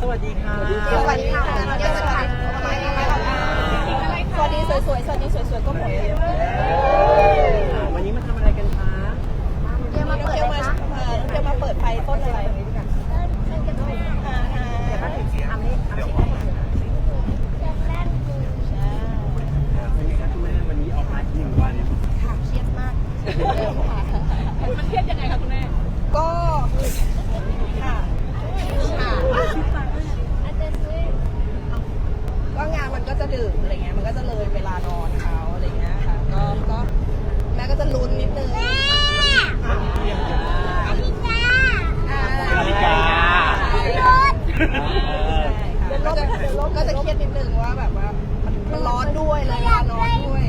สวัสดีค่ะ สวัสดีค่ะเดี๋ยวสวัสดีค่ะสวัสดีสวยๆสวัสดีสวยๆก็หมดเลย อ่าวันนี้มาทำอะไรกันคะ เดี๋ยวมาเปิดเลยคะเดี๋ยวมาเปิดไฟต้นอะไรอ่าอ่าเดี๋ยวมาถึงทำนี่ทำสิ่งนี้ใช่ เป็นไงคะคุณแม่วันนี้ออกมาหนึ่งวัน ค่ะเครียดมากมันเครียดยังไงคะคุณแม่ ก็ค่ะค่ะก็งานมันก็จะดึกอะไรเงี้ย มันก็จะเลยเวลานอนเขาอะไรเงี้ยค่ะ ก็ ก็แม่ก็จะลุ้นนิดนึงค่ะอ่า นาฬิกา แล้วก็จะก็จะเครียดนิดนึงว่าแบบว่ามันร้อนด้วยเลยเวลานอนด้วย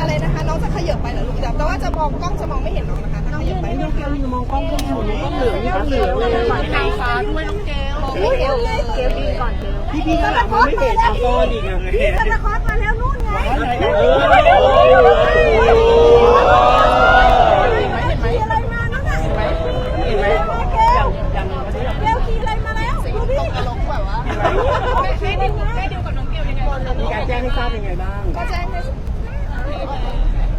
อะไรนะคะ น้องจะขยับไปเหรอลูกแต่ว่าจะมองกล้องจะมองไม่เห็นน้องนะคะถ้าขยับไป น้องเกลนี่มองกล้องก็อยู่นี่ก็เห ลืองนี่ก็เหลืองเลยนางฟ้าด้วยน้องเกลมองไม่เห็นเลเกลดีก่อนเกลพี่พี่ข้าไม่เห็นเอาก้อนอีกอะเห็นซานตาคลอสมาแล้วนู่นไงเออขี่อะไรมานั่นน่ะเห็นไหมเห็นไหมเกลอย่างอย่างวันนี้แบบเกลขี่อะไรมาแล้วดูดิตลกแบบว่าแม่ดิวแม่ดิวกับน้องเกลยังไงมีการแจ้งให้ทราบยังไงบ้างก็แจ้งให้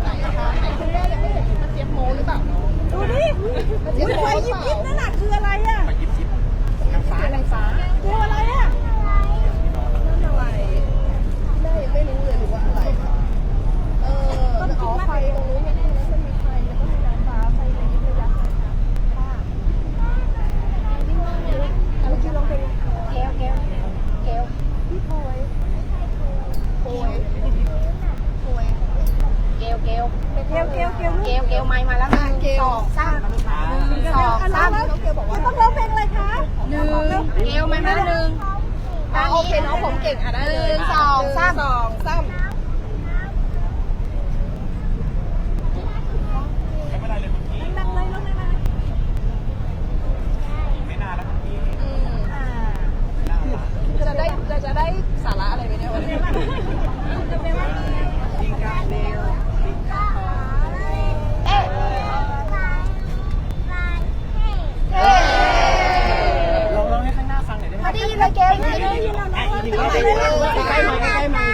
ไหนคะไหนคุณแม่ยังไม่เห็นมันเจี๊ยบโมหรือเปล่า มันเจี๊ยบโมยิบยิบนั่นน่ะคืออะไรอะ ยิบยิบนางฟ้านางฟ้า คืออะไรอะนั่นอะไรแม่ยังไม่รู้เลยหรือว่าอะไรเอออ๋อไฟตรงนู้นเนี่ยมันมีไฟแล้วก็มีนางฟ้าไฟในยิบระยับนะคะค่ะอะไรที่ร้องเพลงเกลเกลเกลพี่พลอยพลอยพลอย เกลเกล เกลเกลเกลเกลเกลไม่มาแล้วหนึ่งเกลสองสามสองสามน้องเกลบอกว่าต้องร้องเพลงอะไรคะหนึ่งเกลไม่มาแล้วหนึ่งอะโอเคน้องผมเก่งอะได้เลยหนึ่งสองสามสองสามไม่เป็นไรเลยคุณพี่ ดังเลยลูกดังเลย ไม่นานแล้วคุณพี่ อืมจะได้จะจะได้สาระอะไรไปเนี่ยวันนี้ จริงกันเดียว เอ๊ะ เฮ้ ลองร้องให้ข้างหน้าฟังหน่อยได้ไหม พอดีเลยเกลไม่ได้ยิน อะอีกหนึ่งรอบใกล้ๆมาใกล้ๆมา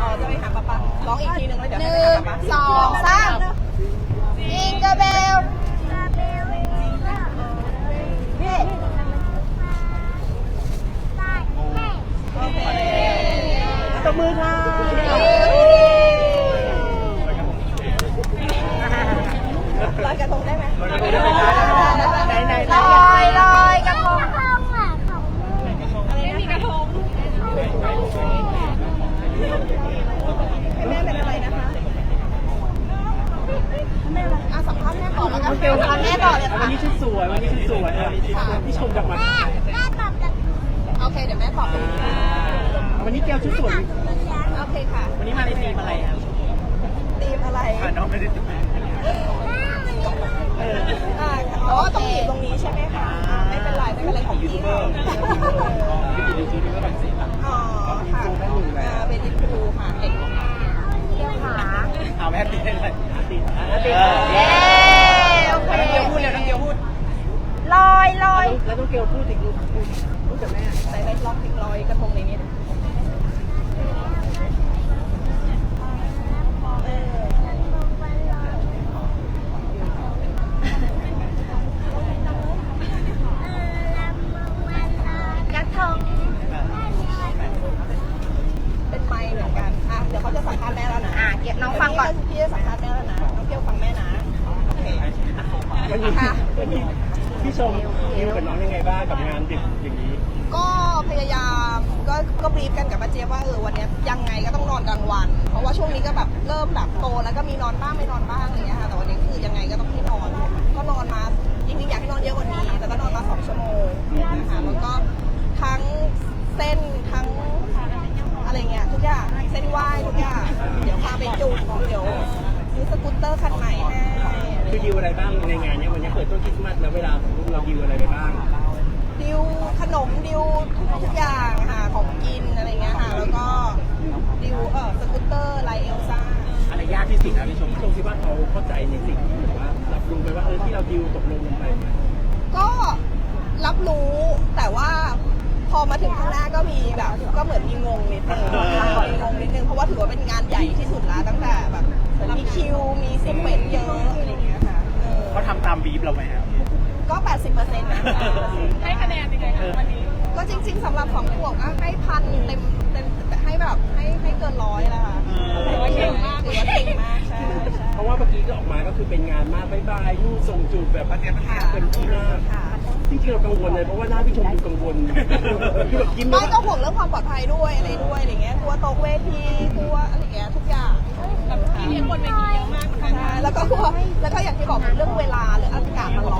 อ๋อจะไปหาป๊าป๊าร้องอีกทีหนึ่งแล้วเดี๋ยว ห ให้ นึ่ ไปหาง ป๊าป๊า สองสามจิงกระเบล พี่โอเค ตบมือค่ะ ลอยกระทงได้ไหม ไหนไหน ลอยลอยกระทง ไม่มีกระทงแม่เป็นอะไรนะคะแม่อะไรอะสัมภาษณ์แม่ก่อนแล้วกัน เกลพาแม่ต่อเลย วัน ค่ะ นี้ชุดสวย วันนี้ชุดสวยอะพี่ชมจากมา โอเค เดี๋ยวแม่ตอบเอง วันนี้เกลชุดสวย โอเคค่ะวันนี้มาในธีมอะไรอะตีมอะไรอ่าน้องไม่ได้ติดเอออ่าอ๋อต้องหนีบตรงนี้ใช่ไหมคะอ่าไม่เป็นไรไม่เป็นไรของพี่ค่ะพี่ติดยูทูบเบอร์แบบสีหลังอ๋อค่ะอ่าเป็นอินฟูค่ะเก่งมากเกลขาเอาแม่ติดได้เลยติดติดเย้โอเคเกลพูดเร็วน้องเกลพูดลอยลอยแล้วต้องเกลพูดอีกลูกพูดกับแม่ใส่ไปล็อกติดรอยกระทงในนี้นะเออ กระทง เป็นไมค์เหมือนกันอะเดี๋ยวเขาจะสัมภาษณ์แม่แล้วนะ อะเก็บน้องฟังก่อน พี่จะสัมภาษณ์แม่แล้วนะน้องเกียวฟังแม่นะโอเค วันนี้ ค่ะ วันนี้พี่ชมดิวกับน้องยังไงบ้างกับงานดึกอย่างนี้ ก็พยายาม ก็ก็บรีฟกันกับป้าเจี๊ยบว่าเออวันเนี้ยยังไงก็ต้องนอนกลางวัน เพราะว่าช่วงนี้ก็แบบเริ่มแบบโตแล้วก็มีนอนบ้างไม่นอนบ้างอะไรอย่างเงี้ยค่ะแต่วันนี้คือยังไงก็ต้องให้นอน ก็นอนมาจริงๆอยากให้นอนเยอะกว่านี้ แต่ก็นอนมาสองชั่วโมงนะคะแล้วก็ทั้งเส้นทั้งอะไรเงี้ยทุกอย่างเส้นไหว้ทุกอย่างเดี๋ยวพาไปจุดเดี๋ยวซื้อสกูตเตอร์คันใหม่ให้คือดิวอะไรบ้างในงานเนี้ยวันนี้เปิดต้นคริสต์มาสแล้วเวลาของลูกเราดิวอะไรไปบ้างดิวขนมดิวทุกอย่างากที่สุดนะพี่ชมพี่ชมคิดว่าเขาเข้าใจในสิ่งที่แบบว่ารับรู้ไหมว่าเออที่เราดิวตกลงลงไปเนี่ยก็รับรู้แต่ว่าพอมาถึงข้างหน้าก็มีแบบก็เหมือนมีงงนิดนึงมีงงนิดนึงเพราะว่าถือว่าเป็นงานใหญ่ที่สุดแล้วตั้งแต่แบบมีคิวมีซีเควนซ์เยอะอะไรอย่างเงี้ยค่ะเออเขาทำตามบีฟเราไหมครับก็ 80เปอร์เซ็นต์นะให้คะแนนยังไงคะวันนี้ก็จริง ๆสำหรับสองขวบก็ให้พันเต็มเต็มให้แบบให้ให้เกินร้อยแล้วค่ะถือว่าเก่งมาก ถือว่าเก่งมากใช่ใช่เพราะว่าเมื่อกี้ก็ออกมาก็คือเป็นงานมากบายบายนู่นส่งจูบแบบเต็มที่มากค่ะจริงๆเรากังวลเลยเพราะว่าหน้าพี่ชมดูกังวลคือแบบยิ้มไม่ก็ห่วงเรื่องความปลอดภัยด้วยอะไรด้วยอะไรเงี้ยกลัวตกเวทีกลัวอะไรเงี้ยทุกอย่างแบบที่เรียกคนเวทีเยอะมากเหมือนกันใช่แล้วก็กลัวแล้วก็อย่างที่บอกเรื่องเวลาหรืออากาศมันร้อน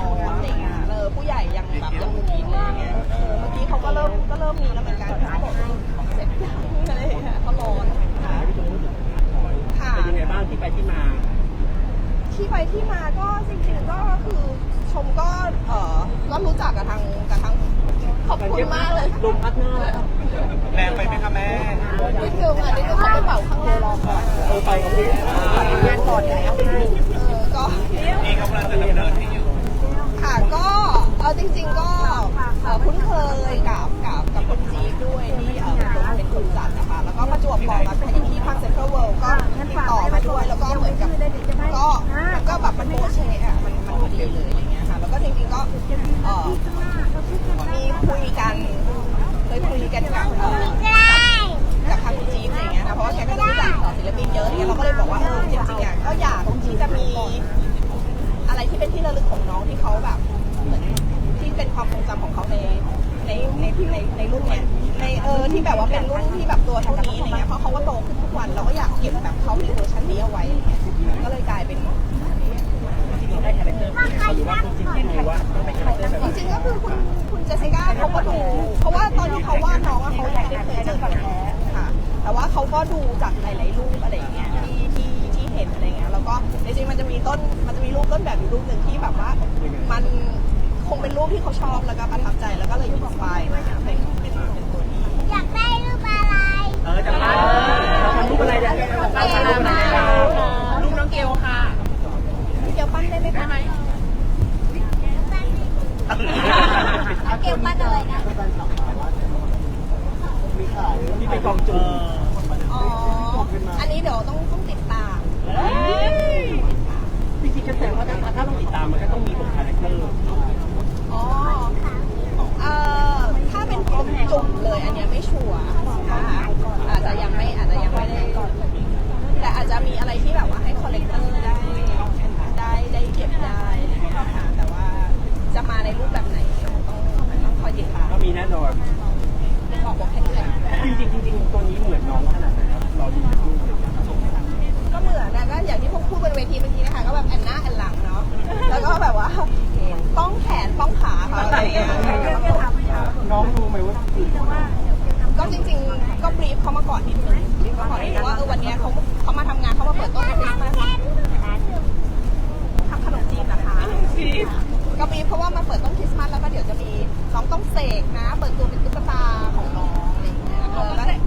จริงๆก็เอ่อคุ้นเคยกับกับกับคนจีนด้วยที่เออเป็นคนจัดนะคะแล้วก็ประจวบเหมาะกับที่ทางเซ็นทรัลเวิลด์ก็ติดต่อมาด้วยแล้วก็เหมือนกับก็มันก็แบบมันโบเชอะมันมันพอดีเลยอะไรเงี้ยค่ะแล้วก็จริงๆก็เออมีคุยกันเคยคุยกันกับเออกับทางคุณจีนอะไรเงี้ยค่ะเพราะว่าแกก็รู้จักศิลปินเยอะอะไรเงี้ยเราก็เลยบอกว่าเออจริงๆอะก็อยากที่จะมี อะไรที่เป็นที่ระลึกของน้องที่เขาแบบเหมือน ที่เป็นความทรงจำของเขาในในในในในรุ่นเนี้ยในเออที่แบบว่าเป็นรุ่นที่แบบตัวเท่านี้อะไรเงี้ยเพราะเขาก็โตขึ้นทุกวันเราก็อยากเก็บแบบเขาในเวอร์ชันนี้เอาไว้อะไรเงี้ยก็เลยกลายเป็นจริงๆได้คาแรคเตอร์หรือว่าจริงๆคิดว่าเป็นคาแรคเตอร์แบบจริงๆก็คือคุณคุณเจสสิก้าเขาก็ดูเพราะว่าตอนที่เขาวาดน้องอะเขายังไม่ได้เคยเจอกันแท้ค่ะ แต่ว่าเขาก็ดูจากหลายๆรูปอะไรอย่างเงี้ยที่ที่ที่เห็นอะไรเงี้ยแล้วก็จริงๆมันจะมีต้นมันจะมีรูปต้นแบบอยู่รูปหนึ่งที่แบบว่ามัน งเป็นรูปที่เขาชอบแล้วก็ประทับใจแล้วก็เลยอินสปายมาเป็นเป็นเป็นตัวนี้อยากได้รูปอะไร เออจะมาทำรูปอะไรเนี่ยเราทำรูปอะไรเรารูปน้องเกลค่ะเกียวปั้นได้ไหมคะน้องเกลปั้นอะไรนะที่เป็นกองจูอ๋ออันนี้เดี๋ยวต้องต้องติดตามจริงๆก็แสดงว่าถ้าถ้าต้องติดตามมันก็ต้องมีบทคาแรคเตอร์ อ๋อเอ่อถ้าเป็นผมจุ่มเลยอันเนี้ยไม่ชัวร์นะคะอาจจะยังไม่อาจจะยังไม่ได้แต่อาจจะมีอะไรที่แบบว่าให้คอลเลกเตอร์ได้ได้ได้เก็บได้อะไรอย่างเงี้ยค่ะแต่ว่าจะมาในรูปแบบไหนต้องต้องคอยติดตามก็มีแน่นอนบอกบอกแค่นี้แหละจริงๆจริงๆตัวนี้เหมือนน้องขนาด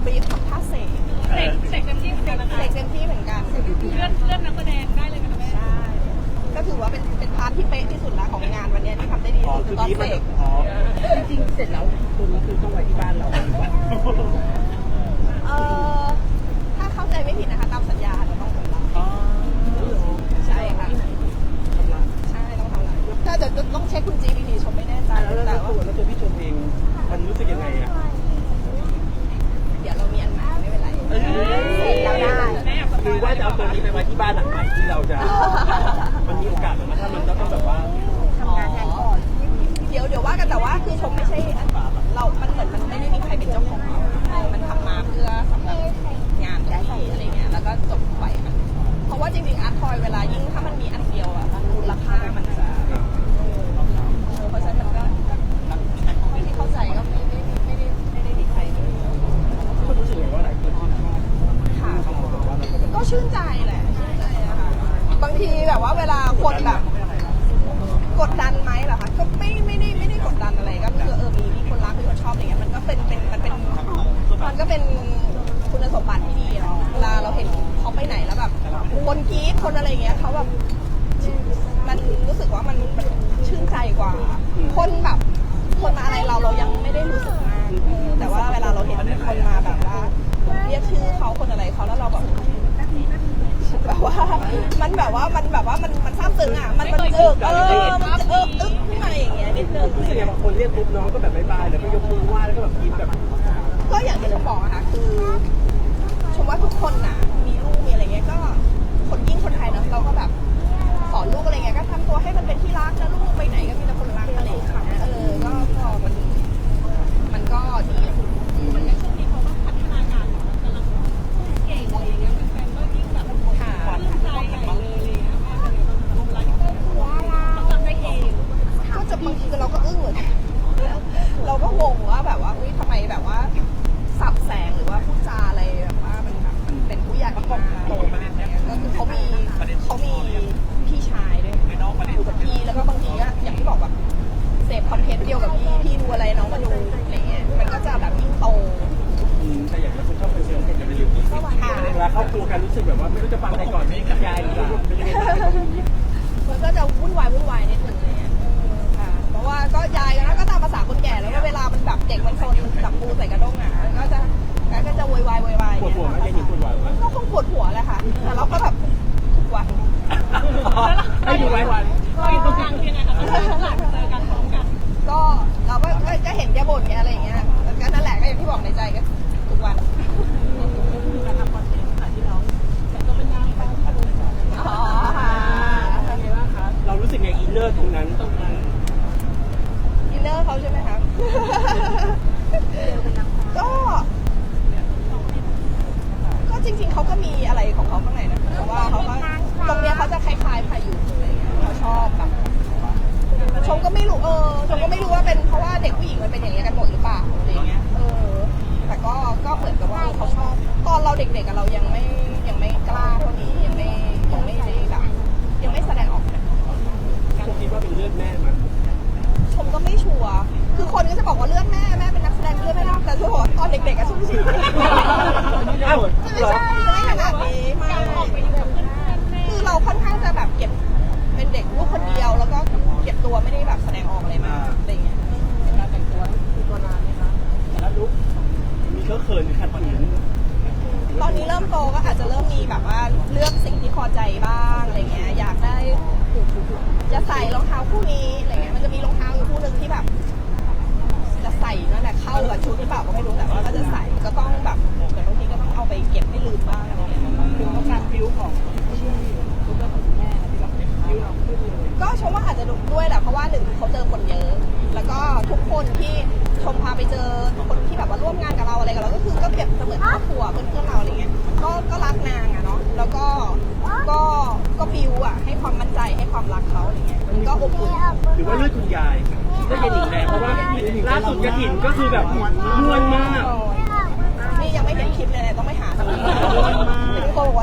บรีฟทำท่าเสกเด็กเด็กเต็มที่เหมือนกันนะคะเสกเต็มที่เหมือนกัน เลื่อนเลื่อนนักแสดงได้เลยนะแม่ใช่ ก็ถือว่าเป็นเป็นพาร์ทที่เป๊ะที่สุดแล้วของงานวันเนี้ยที่ทำได้ดีอ๋อที่คืสุอดตอนนี้เสมันกอ๋อจริงๆเสร็จแล้วตัวนี้คือต้องไว้ที่บ้านเราเออถ้าเข้าใจไม่ผิดนะคะตามสัญญาจะต้องของเราอ๋อใช่ค่ะใช่ต้องทำอะไรถ้าจะต้องเช็คคุณจีบีทีชมไม่แน่ใจแล้วแต่แล้วว่าตัวแล้วตัวพี่ชมเองมันรู้สึกยังไงอะ เดี๋ยวเรามีอันใหม่ไม่เป็นไรเสร็จแล้วได้ หรือว่า จะเอาตัวนี้ไปไว้ที่บ้านหลังใหม่ที่เราจะมันมีโอกาสไหมถ้ามันต้องแบบว่าทำงานแทนก่อนเดี๋ยวเดี๋ยวว่ากันแต่ว่าคือชมไม่ใช่อันเรา มันเหมือนมันไม่ได้มีใครเป็นเจ้าของเรามันทำมาเพื่อสำหรับงานที่อะไรเงี้ยแล้วก็จบไปมันเพราะว่าจริงๆอาร์ตทอยเวลายิ่งถ้ามันมีอันเดียวอะ คนมาอะไรเราเรายังไม่ได้รู้สึกมากแต่ว่าเวลาเราเห็นคนมาแบบว่าเรียกชื่อเขาคนอะไรเขาแล้วเราแบบแบบว่ามันแบบว่ามันแบบว่ามันมันซ้ำซึ้งอะมันมันเอิกเออมันจะเอิกอึ๊กขึ้นมาอย่างเงี้ยนิดนึงรู้สึกย่งบางคนเรียกปุ๊บน้องก็แบบบายๆแล้วก็ยกมือไหว้แล้วก็แบบยิ้มแบบก็อย่างที่เราบอกค่ะคือชมว่าทุกคนน่ะ มีลูกมีอะไรเงี้ยก็คนยิ่งคนไทยเนาะเราก็แบบสอนลูกอะไรเงี้ยก็ทำตัวให้มันเป็นที่รักนะลูกไปไหนก็ ให้อยู่ไว้วันก็ตรกลางคือไงคะกลหลังเจอกันพร้มกันก็เราก็เอ้จะเห็นแกบ่นแกอะไรอย่างเงี้ยก็นั่นแหละก็อย่างที่บอกในใจก็ทุกวันเรารู้สึกไงอินเนอร์ตรงนั้นตรงนั้นอินเนอร์เขาใช่ไหมคะก็ก็จริง ๆเขาก็มีอะไรของเขาข้างในนะแต่ว่าเขาก็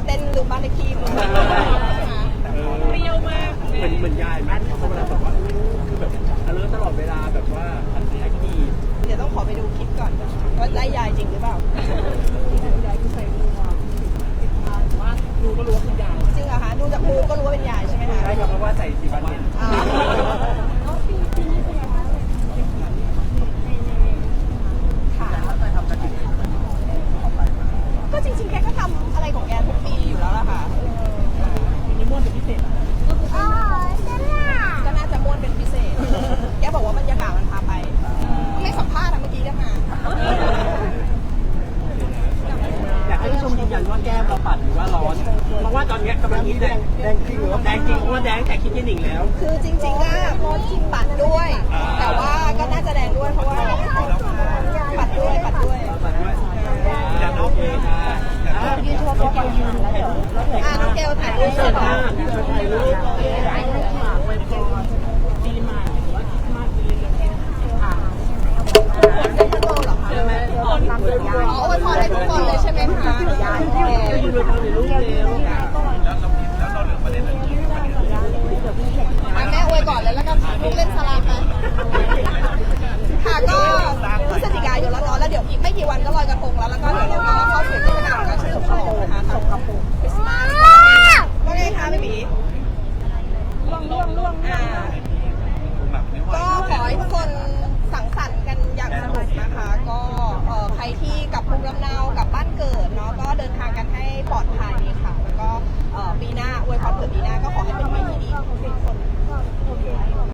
เต้นหรือบ้านเลขที่มเปรี้ยวมากเหมือนเหมือนยายมั้ยเขาเวลาแบบว่าคือแบบอเลิร์ตลอดเวลาแบบว่าอันแอคทีฟเดี๋ยวต้องขอไปดูคลิปก่อนว่าได้ยายจริงหรือเปล่ายายคือใส่มือวางว่าดูก็รู้ว่าเป็นยายจริงเหรอคะดูจากมือก็รู้ว่าเป็นยายใช่ไหมคะใช่ครับเพราะว่าใส่สีฟันเนี่